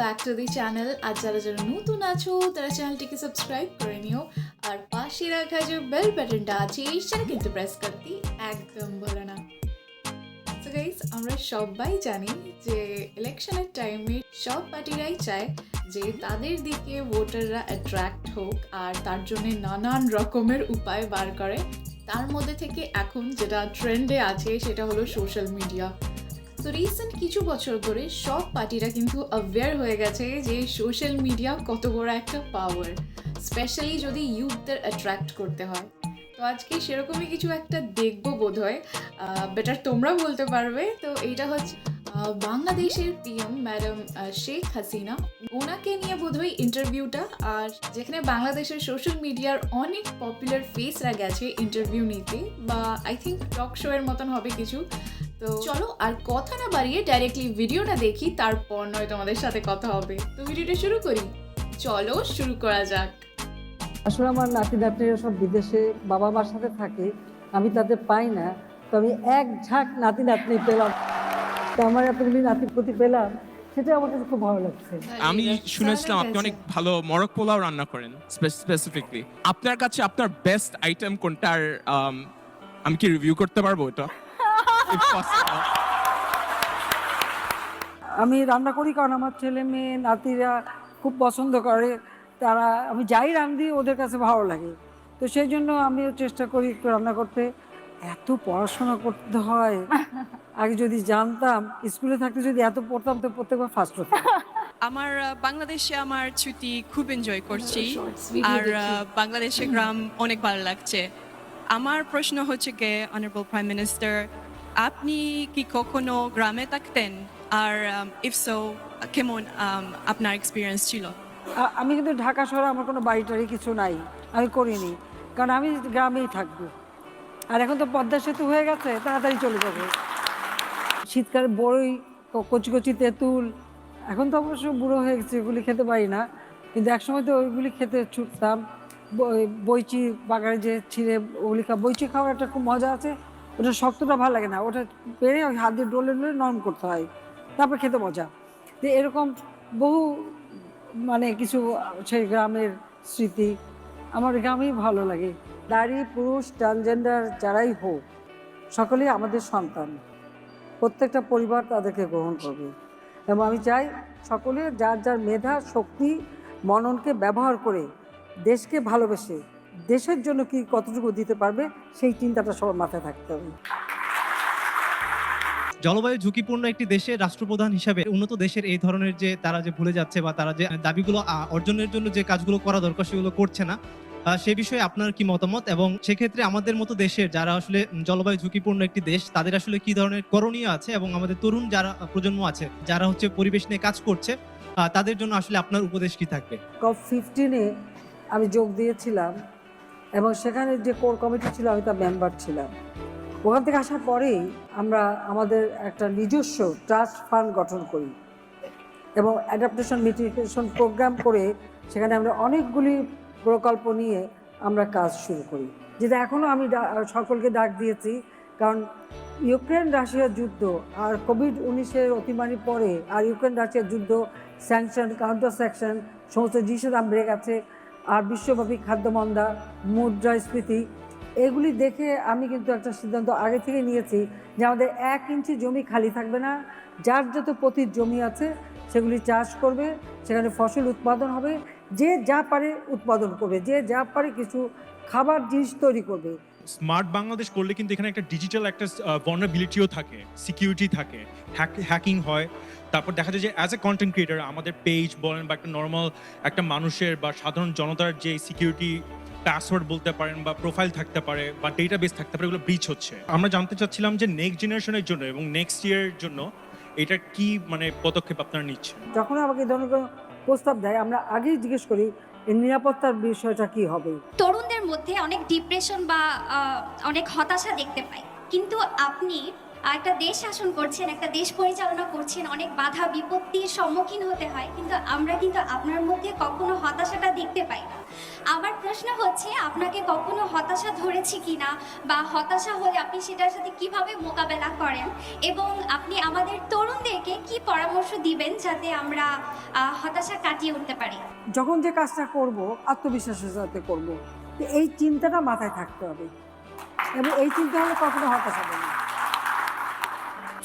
Back to the channel আর যারা যারা নতুন আছো, তারা চ্যানেলটিকে সাবস্ক্রাইব করে নিও। আর পাশে রাখা যে বেল বাটনটা আছে, সেটা কিন্তু প্রেস করতে একদম ভুলো না। গাইস আমরা সবাই জানি যে ইলেকশনের টাইমে সব পার্টিরাই চায় যে তাদের দিকে ভোটাররা অ্যাট্রাক্ট হোক আর তার জন্য নানান রকমের উপায় বার করে। তার মধ্যে থেকে এখন যেটা ট্রেন্ডে আছে, সেটা হলো সোশ্যাল মিডিয়া তো রিসেন্ট কিছু বছর ধরে সব পার্টিরা কিন্তু অ্যাওয়্যার হয়ে গেছে যে সোশ্যাল মিডিয়া কত বড় একটা পাওয়ার স্পেশালি যদি ইউথদের অ্যাট্রাক্ট করতে হয়। তো আজকে সেরকমই কিছু একটা দেখব বোধ হয় বেটার তোমরা বলতে পারবে। তো এইটা হচ্ছে বাংলাদেশের পিএম ম্যাডাম শেখ হাসিনা। ওনাকে নিয়ে বোধহয় ইন্টারভিউটা আর যেখানে বাংলাদেশের সোশ্যাল মিডিয়ার অনেক পপুলার ফেসরা গেছে ইন্টারভিউ নিতে, বা আই থিঙ্ক টক শো এর মতন হবে কিছু। তো চলো আর কথা না বাড়িয়ে ডাইরেক্টলি ভিডিওটা দেখি তারপর নয় তোমাদের সাথে কথা হবে। তো ভিডিওটা শুরু করি? চলো শুরু করা যাক। আসলে আমার নাতি নাতনিরা সব বিদেশে বাবা মার সাথে থাকে আমি তাদের পাই না তো আমি এক ঝাঁক নাতি নাতনি পেলাম। তো আমার এতগুলি নাতির প্রতি পেলাম সেটা আমার কাছে খুব ভালো লাগছে। আমি শুনেছিলাম আপনি অনেক ভালো মরক পোলাও রান্না করেন স্পেসিফিকলি আপনার কাছে আপনার বেস্ট আইটেম কোনটার um, আমি কি রিভিউ করতে পারব এটা. আমি রান্না করি কারণ আমার ছেলে মেয়ে নাতিরা খুব পছন্দ করে। তারা আমি যাই রান্ধি ওদের কাছে ভালো লাগে। তো সেই জন্য আমিও চেষ্টা করি একটু রান্না করতে। এত পড়াশোনা করতে হয়। আগে যদি জানতাম স্কুলে থাকতে যদি এত পড়তাম তো প্রত্যেকবার ফার্স্ট হতাম আমার বাংলাদেশে আমার ছুটি খুব এনজয় করছি। আর বাংলাদেশের গ্রাম অনেক ভালো লাগছে। আমার প্রশ্ন হচ্ছে গে অনারেবল প্রাইম মিনিস্টার আপনি কি কখনো গ্রামে থাকতেন? আর ইফ সো কেমন আপনার এক্সপিরিয়েন্স ছিল? আমি কিন্তু ঢাকা শহরে আমার কোনো বাড়ি টাড়ি কিছু নাই। আমি করিনি। কারণ আমি গ্রামেই থাকব। আর এখন তো পদ্মা সেতু হয়ে গেছে, তাড়াতাড়ি চলে যাব। শীতকালে বড়ই কচি কচি তেঁতুল। এখন তো অবশ্য বুড়ো হয়ে গেছে এগুলি খেতে পারি না। কিন্তু একসময় তো ওইগুলি খেতে ছুটতাম। বই- বইচি বাগানে যে ছিঁড়ে ওগুলি বইচি খাওয়ার একটা খুব মজা আছে। ওটা শক্তটা ভালো লাগে না। ওটা পেরে হাত দিয়ে ডলে ডলে নরম করতে হয়। তারপর খেতে মজা। যে এরকম বহু মানে কিছু সেই গ্রামের স্মৃতি আমার গ্রামেই ভালো লাগে। নারী, পুরুষ ট্রান্সজেন্ডার যারাই হোক, সকলেই আমাদের সন্তান। প্রত্যেকটা পরিবার তাদেরকে গ্রহণ করবে। এবং আমি চাই সকলে যার যার মেধা, শক্তি, মননকে ব্যবহার করে দেশকে ভালোবেসে দেশের জন্য কি কতটুকু দিতে পারবে সেই চিন্তাটা সবার মাথায় থাকতে হবে। জলবায়ু ঝুঁকিপূর্ণ একটি দেশের রাষ্ট্রপ্রধান হিসাবে উন্নত দেশের এই ধরনের যে তারা যে ভুলে যাচ্ছে বা তারা যে দাবিগুলো অর্জনের জন্য যে কাজগুলো করা দরকার সেগুলো করছে না সে বিষয়ে আপনার কি মতামত? এবং সেক্ষেত্রে আমাদের মতো দেশের যারা আসলে জলবায়ু ঝুঁকিপূর্ণ একটি দেশ তাদের আসলে কি ধরনের করণীয় আছে? এবং আমাদের তরুণ যারা প্রজন্ম আছে যারা হচ্ছে পরিবেশ নিয়ে কাজ করছে তাদের জন্য আসলে আপনার উপদেশ কি থাকবে? কপ ফিফটিনে আমি যোগ দিয়েছিলাম এবং সেখানে যে কোর কমিটি ছিল, আমি তার মেম্বার ছিলাম। ওখান থেকে আসার পরেই আমরা আমাদের একটা নিজস্ব ট্রাস্ট ফান্ড গঠন করি এবং অ্যাডাপ্টেশন মিটিগেশন প্রোগ্রাম করে সেখানে আমরা অনেকগুলি প্রকল্প নিয়ে আমরা কাজ শুরু করি। যেটা এখনও আমি সকলকে ডাক দিয়েছি, কারণ ইউক্রেন রাশিয়ার যুদ্ধ আর কোভিড উনিশের অতিমারি পরে আর ইউক্রেন রাশিয়ার যুদ্ধ স্যাংশন কাউন্টার স্যাংশন সমস্ত জিনিসের দাম বেড়ে গেছে। আর বিশ্বব্যাপী খাদ্যমন্দা, মুদ্রাস্ফীতি, এগুলি দেখে আমি কিন্তু একটা সিদ্ধান্ত আগে থেকে নিয়েছি যে আমাদের এক ইঞ্চি জমি খালি থাকবে না। যার যত পতির জমি আছে, সেগুলি চাষ করবে, সেখানে ফসল উৎপাদন হবে, যে যা পারে উৎপাদন করবে, যে যা পারে কিছু খাবার জিনিস তৈরি করবে। স্মার্ট বাংলাদেশ করলে কিন্তু এখানে একটা ডিজিটাল একটা ভনাবিলিটিও থাকে সিকিউরিটি থাকে। হ্যাকিং হয়। তারপর দেখা যায় যে অ্যাজ এ কন্টেন্ট ক্রিয়েটার আমাদের পেজ বলেন বা একটা নর্মাল একটা মানুষের বা সাধারণ জনতার যে সিকিউরিটি পাসওয়ার্ড বলতে পারেন বা প্রোফাইল থাকতে পারে বা ডেটাবেস থাকতে পারে এগুলো ব্রিচ হচ্ছে। আমরা জানতে চাচ্ছিলাম যে নেক্সট জেনারেশনের জন্য এবং নেক্সট ইয়ারের জন্য এটার কি মানে পদক্ষেপ আপনারা নিচ্ছেন? যখন আমাকে কোনো প্রস্তাব দেয় আমরা আগেই জিজ্ঞেস করি এর নিরাপত্তার বিষয়টা কি হবে? তরুণদের মধ্যে অনেক ডিপ্রেশন বা অনেক হতাশা দেখতে পাই। কিন্তু আপনি একটা দেশ শাসন করছেন, একটা দেশ পরিচালনা করছেন, অনেক বাধা বিপত্তির সম্মুখীন হতে হয়, কিন্তু আমরা কিন্তু আপনার মধ্যে কখনো হতাশাটা দেখতে পাই না। আমার প্রশ্ন হচ্ছে, আপনাকে কখনো হতাশা ধরেছে কিনা বা হতাশা হলে আপনি সেটার সাথে কীভাবে মোকাবেলা করেন? এবং আপনি আমাদের তরুণদেরকে কি পরামর্শ দিবেন যাতে আমরা হতাশা কাটিয়ে উঠতে পারি? যখন যে কাজটা করব, আত্মবিশ্বাসের সাথে করব। এই চিন্তাটা মাথায় থাকতে হবে। এবং এই চিন্তা হলে কখনো হতাশ হবে না।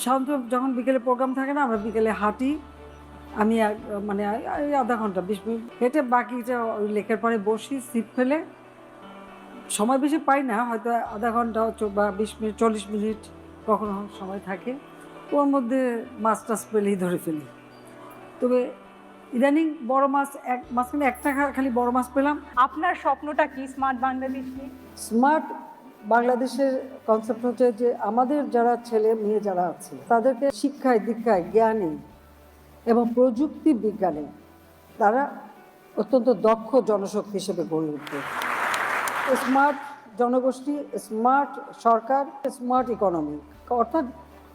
সাধারণত যখন বিকেলে প্রোগ্রাম থাকে না, আমরা বিকেলে হাঁটি। আমি মানে আধা ঘণ্টা, বিশ মিনিট হেঁটে বাকিটা ওই লেকের পরে বসি সিট ফেলে। সময় বেশি পাই না, হয়তো আধা ঘণ্টা বা বিশ মিনিট, চল্লিশ মিনিট কখনো সময় থাকে। ওর মধ্যে মাছ টাছ পেলেই ধরে ফেলি। তবে ইদানিং বড় মাছ এক মাঝখানে একটা খালি বড় মাছ পেলাম। আপনার স্বপ্নটা কি? স্মার্ট বাংলাদেশ নিয়ে? স্মার্ট বাংলাদেশের কনসেপ্ট হচ্ছে যে আমাদের যারা ছেলে মেয়ে যারা আছে তাদেরকে শিক্ষায় দীক্ষায় জ্ঞানে এবং প্রযুক্তি বিজ্ঞানে তারা অত্যন্ত দক্ষ জনশক্তি হিসেবে গড়ে উঠবে। স্মার্ট জনগোষ্ঠী স্মার্ট সরকার স্মার্ট ইকোনমি অর্থাৎ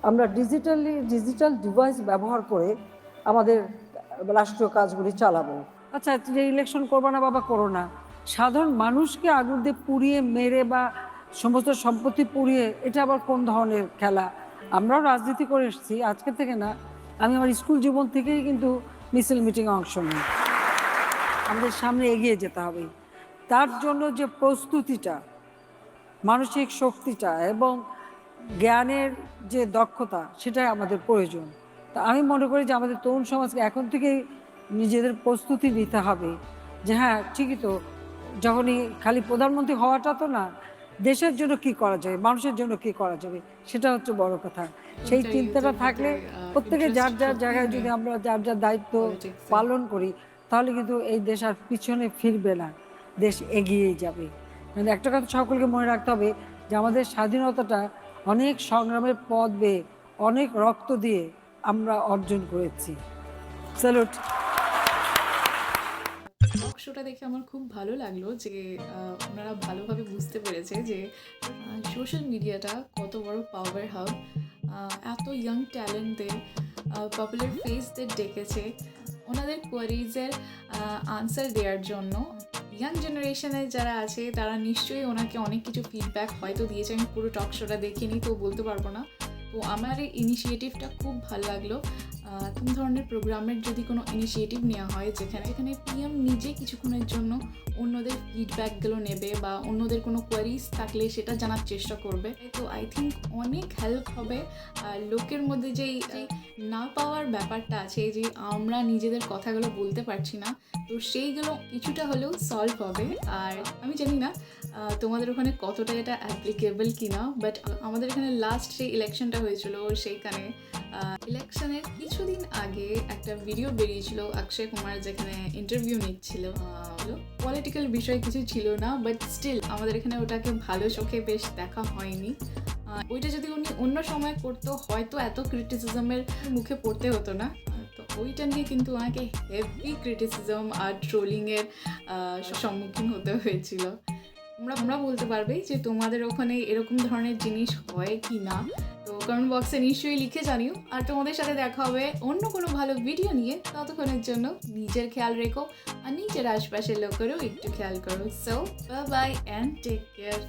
আমরা ডিজিটালি ডিজিটাল ডিভাইস ব্যবহার করে আমাদের রাষ্ট্রীয় কাজগুলি চালাবো। আচ্ছা যে ইলেকশন করব না বাবা, করো না। সাধারণ মানুষকে আগুন দিয়ে পুড়িয়ে, মেরে বা সমস্ত সম্পত্তি পুড়িয়ে, এটা আবার কোন ধরনের খেলা? আমরাও রাজনীতি করে এসেছি, আজকে থেকে না, আমি আমার স্কুল জীবন থেকেই কিন্তু মিছিল মিটিংয়ে অংশ নিই। আমাদের সামনে এগিয়ে যেতে হবে। তার জন্য যে প্রস্তুতিটা, মানসিক শক্তিটা এবং জ্ঞানের যে দক্ষতা, সেটাই আমাদের প্রয়োজন। তা আমি মনে করি যে আমাদের তরুণ সমাজকে এখন থেকেই নিজেদের প্রস্তুতি নিতে হবে যে হ্যাঁ ঠিকই তো যখনই খালি প্রধানমন্ত্রী হওয়াটা তো না দেশের জন্য কি করা যাবে মানুষের জন্য কি করা যাবে সেটা হচ্ছে বড় কথা। সেই চিন্তাটা থাকলে প্রত্যেকে যার যার জায়গায় যদি আমরা যার যার দায়িত্ব পালন করি তাহলে কিন্তু এই দেশ আর পিছনে ফিরবে না দেশ এগিয়েই যাবে। একটা কথা সকলকে মনে রাখতে হবে যে আমাদের স্বাধীনতাটা অনেক সংগ্রামের পথ বেয়ে অনেক রক্ত দিয়ে আমরা অর্জন করেছি। স্যালুট। শোটা দেখে আমার খুব ভালো লাগল যে ওনারা ভালোভাবে বুঝতে পেরেছে যে সোশ্যাল মিডিয়াটা কত বড় পাওয়ার হাব এত ইয়াং ট্যালেন্টদের পপুলার ফেসদের ডেকেছে। ওনাদের কোয়ারিজের আনসার দেওয়ার জন্য ইয়াং জেনারেশনের যারা আছে, তারা নিশ্চয়ই ওনাকে অনেক কিছু ফিডব্যাক হয়তো দিয়েছে। আমি পুরো টক শোটা দেখিনি, তো বলতে পারব না। তো আমার এই ইনিশিয়েটিভটা খুব ভালো লাগল। কোন ধরনের প্রোগ্রামের যদি কোনো ইনিশিয়েটিভ নেওয়া হয়, যেখানে যেখানে পিএম নিজে কিছুক্ষণের জন্য অন্যদের ফিডব্যাকগুলো নেবে বা অন্যদের কোনো কোয়ারিজ থাকলে সেটা জানার চেষ্টা করবে। তো আই থিঙ্ক অনেক হেল্প হবে। আর লোকের মধ্যে যেই না পাওয়ার ব্যাপারটা আছে, যে আমরা নিজেদের কথাগুলো বলতে পারছি না, তো সেইগুলো কিছুটা হলেও সলভ হবে। আর আমি জানি না তোমাদের ওখানে কতটা এটা অ্যাপ্লিকেবল কিনা? বাট আমাদের এখানে লাস্ট সেই ইলেকশনটা হয়েছিল, সেইখানে ইলেকশনের কিছুদিন আগে একটা ভিডিও বেরিয়েছিল অক্ষয় কুমার যেখানে ইন্টারভিউ নিচ্ছিল। পলিটিক্যাল বিষয় কিছু ছিল না বাট স্টিল আমাদের এখানে ওটাকে ভালো চোখে বেশ দেখা হয়নি। ওইটা যদি উনি অন্য সময় করতো, হয়তো এত ক্রিটিসিজমের মুখে পড়তে হতো না। তো ওইটা নিয়ে কিন্তু ওনাকে হেভি ক্রিটিসিজম আর ট্রোলিংয়ের সম্মুখীন হতে হয়েছিল। তোমরা তোমরা বলতে পারবে যে তোমাদের ওখানে এরকম ধরনের জিনিস হয় কি না। তো কমেন্ট বক্সে নিশ্চয়ই লিখে জানিও। আর তোমাদের সাথে দেখা হবে অন্য কোনো ভালো ভিডিও নিয়ে ততক্ষণের জন্য নিজের খেয়াল রেখো আর নিজের আশপাশের লোকেরও একটু খেয়াল করো। So bye and take care